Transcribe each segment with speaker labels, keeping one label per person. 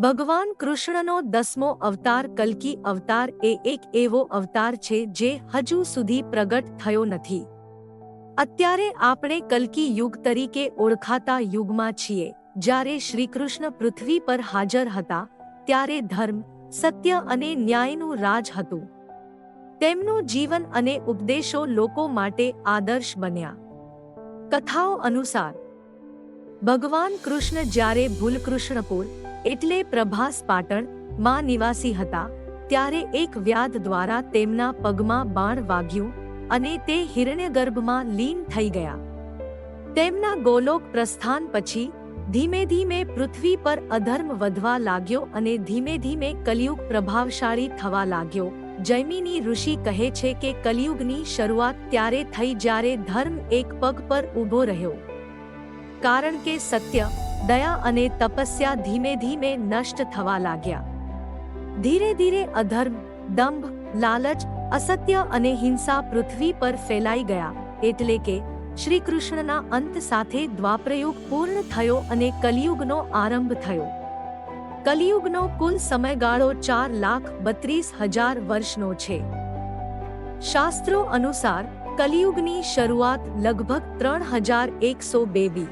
Speaker 1: ભગવાન કૃષ્ણનો દસમો અવતાર કલ્કી અવતાર એ એક એવો અવતાર છે જે હજુ સુધી પ્રગટ થયો નથી. અત્યારે આપણે કલ્કી યુગ તરીકે ઓળખાતા યુગમાં છીએ. જ્યારે શ્રીકૃષ્ણ પૃથ્વી પર હાજર હતા, ત્યારે ધર્મ, સત્ય અને ન્યાયનું રાજ હતું. તેમનું જીવન અને ઉપદેશો લોકો માટે આદર્શ બન્યા. કથાઓ અનુસાર ભગવાન કૃષ્ણ જ્યારે ભૂલકૃષ્ણપુર એટલે પ્રભાસ પાટણ, માં નિવાસી હતા, ત્યારે એક વ્યાધ દ્વારા તેમના પગમાં બાણ વાગ્યું અને તે હિરણ્યગર્ભમાં લીન થઈ ગયા. તેમના ગોલોક પ્રસ્થાન પછી ધીમે ધીમે પૃથ્વી પર અધર્મ વધવા લાગ્યો અને ધીમે ધીમે કલિયુગ પ્રભાવશાળી થવા લાગ્યો. જૈમિની ઋષિ કહે છે કે કલિયુગની શરૂઆત ત્યારે થઈ જ્યારે ધર્મ એક પગ પર ઊભો રહ્યો. કારણ કે સત્ય, દયા અને તપસ્યા ધીમે ધીમે નષ્ટ થવા લાગ્યા. ધીરે ધીરે અધર્મ, દંભ, લાલચ, અસત્ય અને હિંસા પૃથ્વી પર ફેલાઈ ગયા, એટલે કે શ્રી કૃષ્ણના અંત સાથે દ્વાપ્રયુગ પૂર્ણ થયો અને કલિયુગનો આરંભ થયો. કલિયુગનો કુલ સમયગાળો ચાર લાખ બત્રીસ હજાર વર્ષનો છે. શાસ્ત્રો અનુસાર કલિયુગની શરૂઆત લગભગ ત્રણ હજાર એકસો બેબી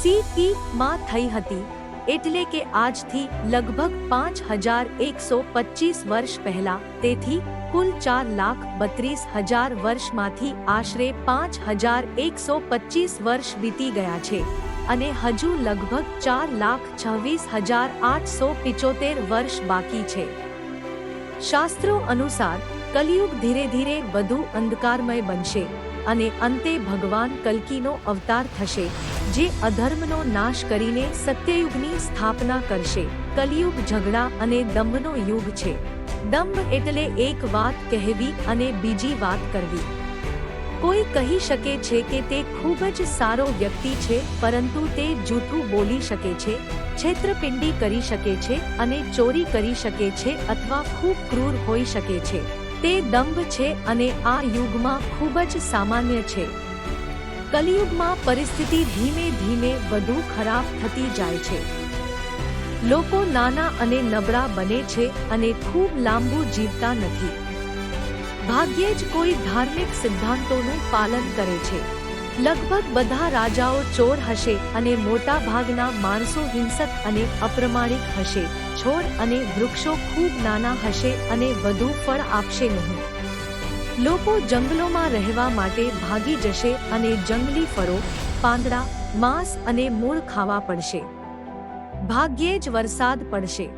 Speaker 1: સીઈ માં થઈ હતી, એટલે કે આજથી લગભગ પાંચ હજાર એકસો પચીસ વર્ષ પહેલા, તેથી કુલ ચાર લાખ બત્રીસ હજાર વર્ષમાંથી આશરે પાંચ હજાર એકસો પચીસ વર્ષ વીતી ગયા છે, અને હજુ લગભગ ચાર લાખ છવ્વીસ હજાર આઠસો પિચોતેર વર્ષ બાકી છે. શાસ્ત્રો અનુસાર, કલિયુગ ધીરે ધીરે વધુ અંધકારમય બનશે, અને અંતે ભગવાન કલ્કીનો અવતાર થશે. જે અધર્મનો નાશ કરીને સત્યયુગની સ્થાપના કરશે. કલિયુગ ઝઘડા અને દંભનો યુગ છે. દંભ એટલે એક વાત કહેવી અને બીજી વાત કરવી. કોઈ કહી શકે છે કે તે ખૂબ જ સારો વ્યક્તિ છે, પરંતુ તે જૂઠું બોલી શકે છે, છેતરપિંડી કરી શકે છે અને ચોરી કરી શકે છે અથવા ખૂબ ક્રૂર હોઈ શકે છે. તે દંભ છે અને આ યુગમાં ખૂબ જ સામાન્ય છે. કલિયુગમાં પરિસ્થિતિ ધીમે ધીમે વધુ ખરાબ થતી જાય છે. લોકો નાના અને નબળા બને છે અને ખૂબ લાંબુ જીવતા નથી. ભાગ્યે જ કોઈ ધાર્મિક સિદ્ધાંતોનું પાલન કરે છે. લગભગ બધા રાજાઓ ચોર હશે અને મોટા ભાગના માણસો હિંસક અને અપ્રમાણિક હશે. છોડ અને વૃક્ષો ખૂબ નાના હશે અને વધુ ફળ આપશે નહીં. લોકો જંગલોમાં રહેવા માટે ભાગી જશે અને જંગલી ફળો, પાંદડા, માંસ અને મૂળ ખાવા પડશે. ભાગ્યે જ વરસાદ પડશે.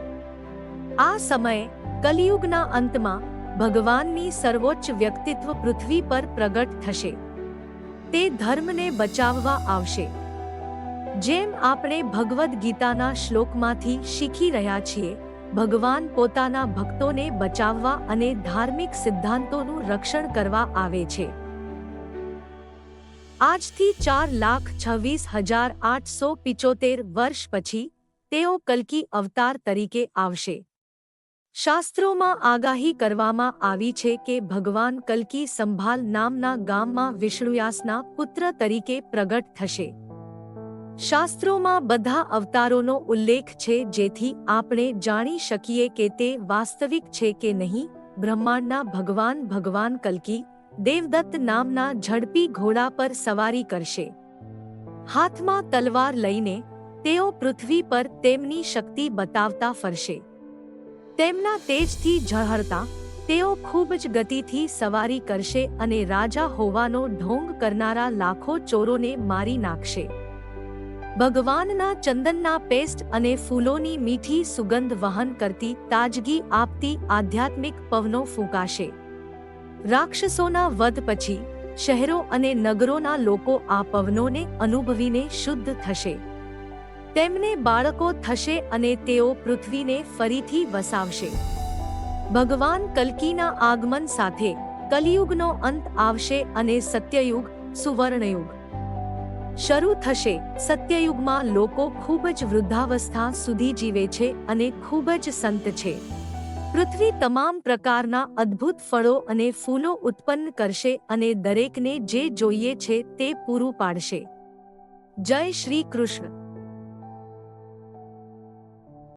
Speaker 1: આ સમયે, કલિયુગના અંતમાં, ભગવાનની સર્વોચ્ચ વ્યક્તિત્વ પૃથ્વી પર પ્રગટ થશે. તે ધર્મને બચાવવા આવશે. જેમ આપણે ભગવદ્ ગીતાના શ્લોકમાંથી શીખી રહ્યા છીએ ભગવાન પોતાના ભક્તોને બચાવવા અને ધાર્મિક સિદ્ધાંતોનું રક્ષણ કરવા આવે છે. આજથી ચાર લાખ છવ્વીસ હજાર આઠસો પિચોતેર વર્ષ પછી તેઓ કલ્કી અવતાર તરીકે આવશે. શાસ્ત્રોમાં આગાહી કરવામાં આવી છે કે ભગવાન કલ્કી સંભાલ નામના ગામમાં વિષ્ણુયાસના પુત્ર તરીકે પ્રગટ થશે. શાસ્ત્રોમાં બધા અવતારોનો ઉલ્લેખ છે જેથી આપણે જાણી શકીએ કે તે વાસ્તવિક છે કે નહીં. બ્રહ્માંડના ભગવાન ભગવાન કલ્કી દેવદત્ત નામના ઝડપી ઘોડા પર સવારી કરશે. હાથમાં તલવાર લઈને તેઓ પૃથ્વી પર તેમની શક્તિ બતાવતા ફરશે. તેમના તેજથી ઝળહળતા તેઓ ખૂબ જ ગતિથી સવારી કરશે અને રાજા હોવાનો ઢોંગ કરનારા લાખો ચોરોને મારી નાખશે. ભગવાનના ચંદનના પેસ્ટ અને ફૂલોની મીઠી સુગંધ વહન કરતી તાજગી આપતી આધ્યાત્મિક પવનો ફૂંકાશે. રાક્ષસોના વધ પછી શહેરો અને નગરોના લોકો આ પવનોને અનુભવીને શુદ્ધ થશે. તેમને બાળકો થશે અને તેઓ પૃથ્વીને ફરીથી વસાવશે. ભગવાન કલ્કીના આગમન સાથે કલિયુગનો અંત આવશે અને સત્યયુગ, સુવર્ણયુગ શરૂ થશે. સત્યયુગમાં લોકો ખૂબ જ વૃદ્ધાવસ્થા સુધી જીવે છે અને ખૂબ જ સંત છે. પૃથ્વી તમામ પ્રકારના અદ્ભુત ફળો અને ફૂલો ઉત્પન્ન કરશે અને દરેકને જે જોઈએ છે તે પૂરું પાડશે. જય શ્રી કૃષ્ણ.